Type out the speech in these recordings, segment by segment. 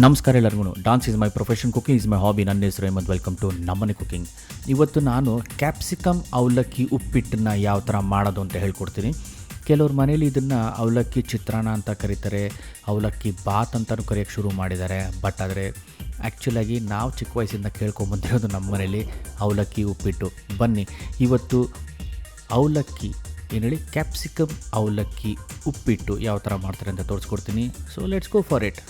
ನಮಸ್ಕಾರ ಎಲ್ಲರಿಗೂ. Dance is my profession cooking is my hobby ನನ್ನ ಹೆಸರು ಅಹಮದ್ ವೆಲ್ಕಮ್ ಟು ನಮ್ಮನೆ ಕುಕಿಂಗ್ ಇವತ್ತು ನಾನು ಕ್ಯಾಪ್ಸಿಕಮ್ ಅವಲಕ್ಕಿ ಉಪ್ಪಿಟ್ಟನ್ನ ಯಾವ ಥರ ಮಾಡೋದು ಅಂತ ಹೇಳ್ಕೊಡ್ತೀನಿ. ಕೆಲವ್ರ ಮನೇಲಿ ಇದನ್ನು ಅವಲಕ್ಕಿ ಚಿತ್ರಾನ್ನ ಅಂತ ಕರೀತಾರೆ, ಅವಲಕ್ಕಿ ಬಾತ್ ಅಂತಲೂ ಕರೆಯೋಕ್ಕೆ ಶುರು ಮಾಡಿದ್ದಾರೆ. ಬಟ್ ಆದರೆ ಆ್ಯಕ್ಚುಲಾಗಿ ನಾವು ಚಿಕ್ಕ ವಯಸ್ಸಿಂದ ಕೇಳ್ಕೊಂಬಂದಿರೋದು ನಮ್ಮ ಮನೇಲಿ ಅವಲಕ್ಕಿ ಉಪ್ಪಿಟ್ಟು. ಬನ್ನಿ, ಇವತ್ತು ಅವಲಕ್ಕಿ, ಏನು ಹೇಳಿ ಕ್ಯಾಪ್ಸಿಕಮ್ ಅವಲಕ್ಕಿ ಉಪ್ಪಿಟ್ಟು ಯಾವ ಥರ ಮಾಡ್ತಾರೆ ಅಂತ ತೋರಿಸ್ಕೊಡ್ತೀನಿ. So let's go for it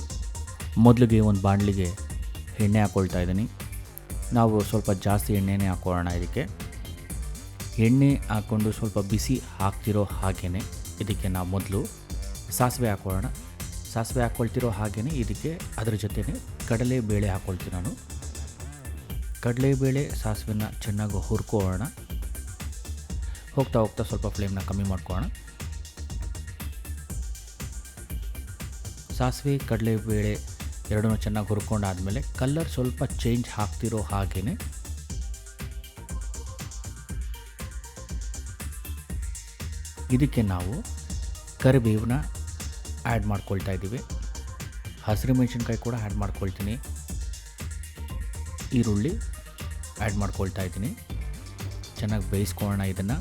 ಮೊದಲಿಗೆ ಒಂದು ಬಾಣಲಿಗೆ ಎಣ್ಣೆ ಹಾಕ್ಕೊಳ್ತಾ ಇದ್ದೀನಿ. ನಾವು ಸ್ವಲ್ಪ ಜಾಸ್ತಿ ಎಣ್ಣೆನೇ ಹಾಕ್ಕೊಳ್ಳೋಣ ಇದಕ್ಕೆ. ಎಣ್ಣೆ ಹಾಕ್ಕೊಂಡು ಸ್ವಲ್ಪ ಬಿಸಿ ಹಾಕ್ತಿರೋ ಹಾಗೇ ಇದಕ್ಕೆ ನಾವು ಮೊದಲು ಸಾಸಿವೆ ಹಾಕ್ಕೊಳ್ಳೋಣ ಸಾಸಿವೆ ಹಾಕ್ಕೊಳ್ತಿರೋ ಹಾಗೇ ಇದಕ್ಕೆ ಅದರ ಜೊತೆನೇ ಕಡಲೆಬೇಳೆ ಹಾಕ್ಕೊಳ್ತೀನಿ ನಾನು. ಕಡಲೆಬೇಳೆ ಸಾಸಿವೆನ ಚೆನ್ನಾಗಿ ಹುರ್ಕೊಳ್ಳೋಣ ಹೋಗ್ತಾ ಹೋಗ್ತಾ ಸ್ವಲ್ಪ ಫ್ಲೇಮ್ನ ಕಮ್ಮಿ ಮಾಡ್ಕೊಳ್ಳೋಣ ಸಾಸಿವೆ ಕಡಲೆಬೇಳೆ ಎರಡನ್ನೂ ಚೆನ್ನಾಗಿ ಹುರ್ಕೊಂಡಾದಮೇಲೆ ಕಲ್ಲರ್ ಸ್ವಲ್ಪ ಚೇಂಜ್ ಆಗ್ತಿರೋ ಹಾಗೇ ಇದಕ್ಕೆ ನಾವು ಕರಿಬೇವನ್ನ ಆ್ಯಡ್ ಮಾಡ್ಕೊಳ್ತಾ ಇದ್ದೀವಿ. ಹಸಿರು ಮೆಣಸಿನ್ಕಾಯಿ ಕೂಡ ಆ್ಯಡ್ ಮಾಡ್ಕೊಳ್ತೀನಿ. ಈರುಳ್ಳಿ ಆ್ಯಡ್ ಮಾಡ್ಕೊಳ್ತಾ ಇದ್ದೀನಿ. ಚೆನ್ನಾಗಿ ಬೇಯಿಸ್ಕೊಳ್ಳೋಣ ಇದನ್ನು.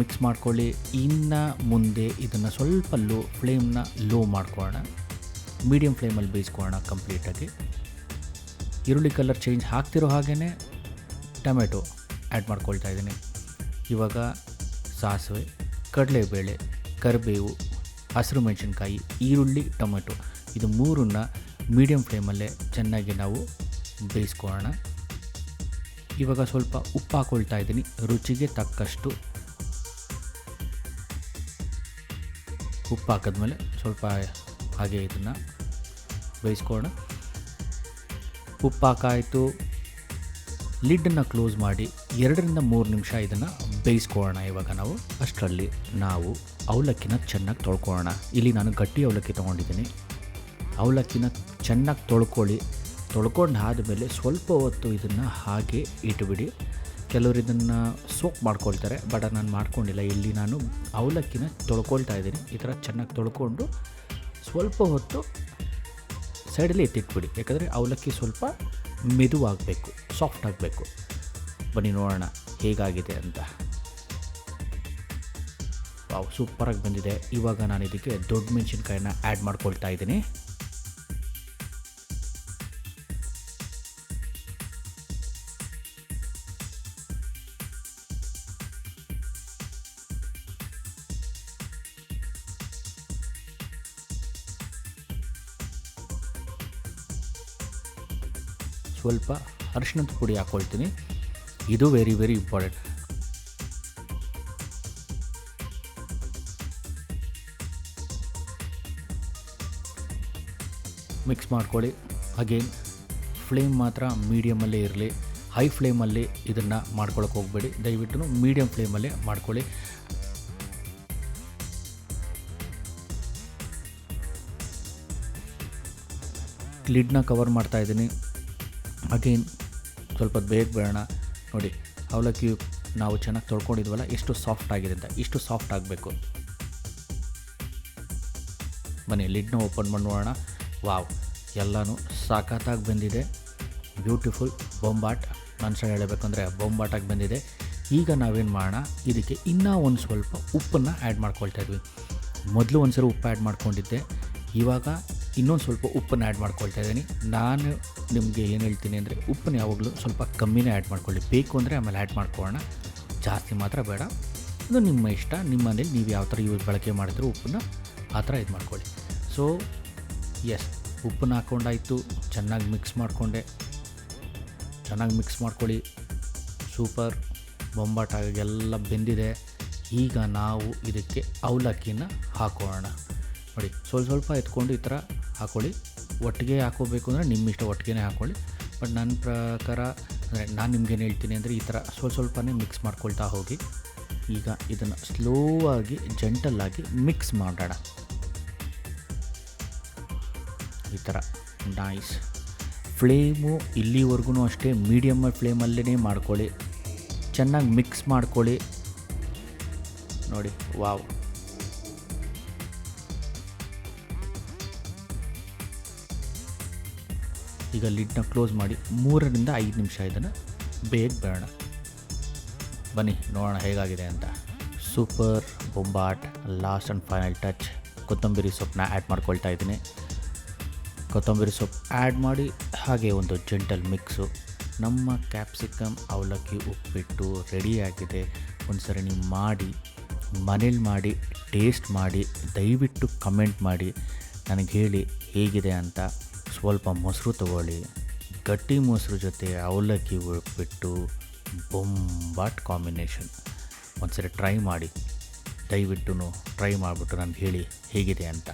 ಮಿಕ್ಸ್ ಮಾಡ್ಕೊಳ್ಳಿ, ಇನ್ನು ಮುಂದೆ ಇದನ್ನು ಸ್ವಲ್ಪ ಲೋ ಫ್ಲೇಮ್ನ ಲೋ ಮಾಡ್ಕೊಳ್ಳೋಣ. ಮೀಡಿಯಮ್ ಫ್ಲೇಮಲ್ಲಿ ಬೇಯಿಸ್ಕೊಳ್ಳೋಣ ಕಂಪ್ಲೀಟಾಗಿ. ಈರುಳ್ಳಿ ಕಲರ್ ಚೇಂಜ್ ಹಾಕ್ತಿರೋ ಹಾಗೇ ಟೊಮೆಟೊ ಆ್ಯಡ್ ಮಾಡ್ಕೊಳ್ತಾ ಇದ್ದೀನಿ. ಇವಾಗ ಸಾಸಿವೆ, ಕಡಲೆಬೇಳೆ, ಕರಿಬೇವು, ಹಸಿರು ಮೆಣಸಿನ್ಕಾಯಿ, ಈರುಳ್ಳಿ, ಟೊಮೆಟೊ ಇದು ಮೂರನ್ನ ಮೀಡಿಯಮ್ ಫ್ಲೇಮಲ್ಲೇ ಚೆನ್ನಾಗಿ ನಾವು ಬೇಯಿಸ್ಕೊಳ್ಳೋಣ. ಇವಾಗ ಸ್ವಲ್ಪ ಉಪ್ಪು ಹಾಕ್ಕೊಳ್ತಾ ಇದ್ದೀನಿ, ರುಚಿಗೆ ತಕ್ಕಷ್ಟು. ಉಪ್ಪು ಹಾಕಿದ್ಮೇಲೆ ಸ್ವಲ್ಪ ಹಾಗೆ ಇದನ್ನು ಬೇಯಿಸ್ಕೊಳ್ಳೋಣ. ಉಪ್ಪಾಕಾಯಿತು. ಲಿಡ್ಡನ್ನು ಕ್ಲೋಸ್ ಮಾಡಿ ಎರಡರಿಂದ ಮೂರು ನಿಮಿಷ ಇದನ್ನು ಬೇಯಿಸ್ಕೊಳ್ಳೋಣ ಇವಾಗ ನಾವು. ಅಷ್ಟರಲ್ಲಿ ನಾವು ಅವಲಕ್ಕಿನ ಚೆನ್ನಾಗಿ ತೊಳ್ಕೊಳ್ಳೋಣ. ಇಲ್ಲಿ ನಾನು ಗಟ್ಟಿ ಅವಲಕ್ಕಿ ತೊಗೊಂಡಿದ್ದೀನಿ. ಅವಲಕ್ಕಿನ ಚೆನ್ನಾಗಿ ತೊಳ್ಕೊಳ್ಳಿ. ತೊಳ್ಕೊಂಡು ಆದಮೇಲೆ ಸ್ವಲ್ಪ ಹೊತ್ತು ಇದನ್ನು ಹಾಗೆ ಇಟ್ಬಿಡಿ. ಕೆಲವರು ಇದನ್ನು ಸೋಕ್ ಮಾಡ್ಕೊಳ್ತಾರೆ, ಬಟ್ ನಾನು ಮಾಡ್ಕೊಂಡಿಲ್ಲ. ಇಲ್ಲಿ ನಾನು ಅವಲಕ್ಕಿನ ತೊಳ್ಕೊಳ್ತಾ ಇದ್ದೀನಿ. ಈ ಥರ ಚೆನ್ನಾಗಿ ತೊಳ್ಕೊಂಡು ಸ್ವಲ್ಪ ಹೊತ್ತು ಸೈಡಲ್ಲಿ ಎತ್ತಿಟ್ಬಿಡಿ. ಯಾಕಂದರೆ ಅವಲಕ್ಕಿ ಸ್ವಲ್ಪ ಮೆದುವಾಗಬೇಕು ಸಾಫ್ಟ್ ಆಗಬೇಕು. ಬನ್ನಿ ನೋಡೋಣ ಹೇಗಾಗಿದೆ ಅಂತ. ಸೂಪರಾಗಿ ಬಂದಿದೆ. ಇವಾಗ ನಾನು ಇದಕ್ಕೆ ದೊಡ್ಡ ಮೆಣಸಿನ್ಕಾಯಿನ ಆ್ಯಡ್ ಮಾಡ್ಕೊಳ್ತಾ ಇದ್ದೀನಿ. ಸ್ವಲ್ಪ ಅರಿಶಿಣದ ಪುಡಿ ಹಾಕ್ಕೊಳ್ತೀನಿ ಇದು ವೆರಿ ವೆರಿ ಇಂಪಾರ್ಟೆಂಟ್ ಮಿಕ್ಸ್ ಮಾಡ್ಕೊಳ್ಳಿ. ಅಗೇನ್ ಫ್ಲೇಮ್ ಮಾತ್ರ ಮೀಡಿಯಮಲ್ಲೇ ಇರಲಿ. ಹೈ ಫ್ಲೇಮಲ್ಲಿ ಇದನ್ನು ಮಾಡ್ಕೊಳಕ್ಕೆ ಹೋಗಬೇಡಿ. ದಯವಿಟ್ಟು ಮೀಡಿಯಮ್ ಫ್ಲೇಮಲ್ಲೇ ಮಾಡ್ಕೊಳ್ಳಿ. ಲಿಡ್ನ ಕವರ್ ಮಾಡ್ತಾ ಇದ್ದೀನಿ. ಅಗೇನ್ ಸ್ವಲ್ಪ ಬೇಗ ಬೇಡ ನೋಡಿ, ಅವಲಕ್ಕಿ ನಾವು ಚೆನ್ನಾಗಿ ತೊಳ್ಕೊಂಡಿದ್ವಲ್ಲ, ಎಷ್ಟು ಸಾಫ್ಟ್ ಆಗಿದೆ ಅಂತ. ಇಷ್ಟು ಸಾಫ್ಟ್ ಆಗಬೇಕು. ಬನ್ನಿ, ಲಿಡ್ನ ಓಪನ್ ಮಾಡಿ ನೋಡೋಣ. ವಾವ್, ಎಲ್ಲನೂ ಸಾಕತ್ತಾಗಿ ಬಂದಿದೆ. ಬ್ಯೂಟಿಫುಲ್ ಬೊಂಬಾಟ್ ಸಹ ಹೇಳಬೇಕಂದ್ರೆ ಬೊಂಬಾಟಾಗಿ ಬಂದಿದೆ. ಈಗ ನಾವೇನು ಮಾಡೋಣ? ಇದಕ್ಕೆ ಇನ್ನೂ ಒಂದು ಸ್ವಲ್ಪ ಉಪ್ಪನ್ನು ಆ್ಯಡ್ ಮಾಡ್ಕೊಳ್ತಾ ಇದ್ವಿ. ಮೊದಲು ಒಂದು ಸರಿ ಉಪ್ಪು ಆ್ಯಡ್ ಮಾಡ್ಕೊಂಡಿದ್ದೆ. ಇವಾಗ ಇನ್ನೊಂದು ಸ್ವಲ್ಪ ಉಪ್ಪನ್ನು ಆ್ಯಡ್ ಮಾಡ್ಕೊಳ್ತಾ ಇದ್ದೀನಿ. ನಾನು ನಿಮಗೆ ಏನು ಹೇಳ್ತೀನಿ ಅಂದರೆ ಉಪ್ಪನ್ನು ಯಾವಾಗಲೂ ಸ್ವಲ್ಪ ಕಮ್ಮಿನೇ ಆ್ಯಡ್ ಮಾಡ್ಕೊಳ್ಳಿ. ಬೇಕು ಅಂದರೆ ಆಮೇಲೆ ಆ್ಯಡ್ ಮಾಡ್ಕೊಳ್ಳೋಣ. ಜಾಸ್ತಿ ಮಾತ್ರ ಬೇಡ. ಇದು ನಿಮ್ಮ ಇಷ್ಟ. ನಿಮ್ಮ ಮನೇಲಿ ನೀವು ಯಾವ ಥರ ಯೂಸ್ ಬಳಕೆ ಮಾಡಿದ್ರು ಉಪ್ಪನ್ನ ಆ ಥರ ಇದು ಮಾಡ್ಕೊಳ್ಳಿ. ಸೊ ಎಸ್ ಉಪ್ಪನ್ನ ಹಾಕ್ಕೊಂಡಾಯಿತು ಚೆನ್ನಾಗಿ ಮಿಕ್ಸ್ ಮಾಡಿಕೊಂಡೆ. ಚೆನ್ನಾಗಿ ಮಿಕ್ಸ್ ಮಾಡ್ಕೊಳ್ಳಿ. ಸೂಪರ್. ಬೊಂಬಾಟ ಎಲ್ಲ ಬೆಂದಿದೆ. ಈಗ ನಾವು ಇದಕ್ಕೆ ಅವಲಕ್ಕಿನ ಹಾಕೋಣ. ನೋಡಿ, ಸ್ವಲ್ಪ ಸ್ವಲ್ಪ ಎತ್ಕೊಂಡು ಈ ಥರ ಹಾಕ್ಕೊಳ್ಳಿ ಒಟ್ಟಿಗೆ ಹಾಕೋಬೇಕು ಅಂದರೆ ನಿಮ್ಮ ಇಷ್ಟ ಒಟ್ಟಿಗೆ ಹಾಕ್ಕೊಳ್ಳಿ ಬಟ್ ನನ್ನ ಪ್ರಕಾರ ಅಂದರೆ ನಾನು ನಿಮ್ಗೇನು ಹೇಳ್ತೀನಿ ಅಂದರೆ ಈ ಥರ ಸ್ವಲ್ಪ ಸ್ವಲ್ಪನೇ ಮಿಕ್ಸ್ ಮಾಡ್ಕೊಳ್ತಾ ಹೋಗಿ. ಈಗ ಇದನ್ನು ಸ್ಲೋ ಆಗಿ ಜೆಂಟಲ್ಲಾಗಿ ಮಿಕ್ಸ್ ಮಾಡೋಣ. ಈ ಥರ. ನೈಸ್ ಫ್ಲೇಮು ಇಲ್ಲಿವರೆಗೂ ಅಷ್ಟೇ ಮೀಡಿಯಮ್ ಫ್ಲೇಮಲ್ಲೇ ಮಾಡ್ಕೊಳ್ಳಿ. ಚೆನ್ನಾಗಿ ಮಿಕ್ಸ್ ಮಾಡ್ಕೊಳ್ಳಿ. ನೋಡಿ ವಾವ್ ಈಗ ಲಿಡ್ನ ಕ್ಲೋಸ್ ಮಾಡಿ ಮೂರರಿಂದ ಐದು ನಿಮಿಷ ಇದನ್ನು ಬೇಗ ಬೇಡ ಬನ್ನಿ, ನೋಡೋಣ ಹೇಗಾಗಿದೆ ಅಂತ. ಸೂಪರ್ ಬೊಂಬಾಟ್ ಲಾಸ್ಟ್ ಆ್ಯಂಡ್ ಫೈನಲ್ ಟಚ್ ಕೊತ್ತಂಬರಿ ಸೊಪ್ಪನ್ನ ಆ್ಯಡ್ ಮಾಡ್ಕೊಳ್ತಾ ಇದ್ದೀನಿ. ಕೊತ್ತಂಬರಿ ಸೊಪ್ಪು ಆ್ಯಡ್ ಮಾಡಿ ಹಾಗೆ ಒಂದು ಜೆಂಟಲ್ ಮಿಕ್ಸು ನಮ್ಮ ಕ್ಯಾಪ್ಸಿಕಮ್ ಅವಲಕ್ಕಿ ಉಪ್ಪಿಟ್ಟು ರೆಡಿಯಾಗಿದೆ ಒಂದು ಸರಿ ನೀವು ಮಾಡಿ, ಮನೇಲಿ ಮಾಡಿ ಟೇಸ್ಟ್ ಮಾಡಿ, ದಯವಿಟ್ಟು ಕಮೆಂಟ್ ಮಾಡಿ. ನನಗೆ ಹೇಳಿ ಹೇಗಿದೆ ಅಂತ. ಸ್ವಲ್ಪ ಮೊಸರು ತಗೊಳ್ಳಿ. ಗಟ್ಟಿ ಮೊಸರು ಜೊತೆ ಅವಲಕ್ಕಿ ಬಿಟ್ಟು ಬೊಂಬಾಟ್ ಕಾಂಬಿನೇಷನ್. ಒಂದ್ಸರಿ ಟ್ರೈ ಮಾಡಿ. ದಯವಿಟ್ಟು ಟ್ರೈ ಮಾಡಿಬಿಟ್ಟು ನನಗೆ ಹೇಳಿ ಹೇಗಿದೆ ಅಂತ.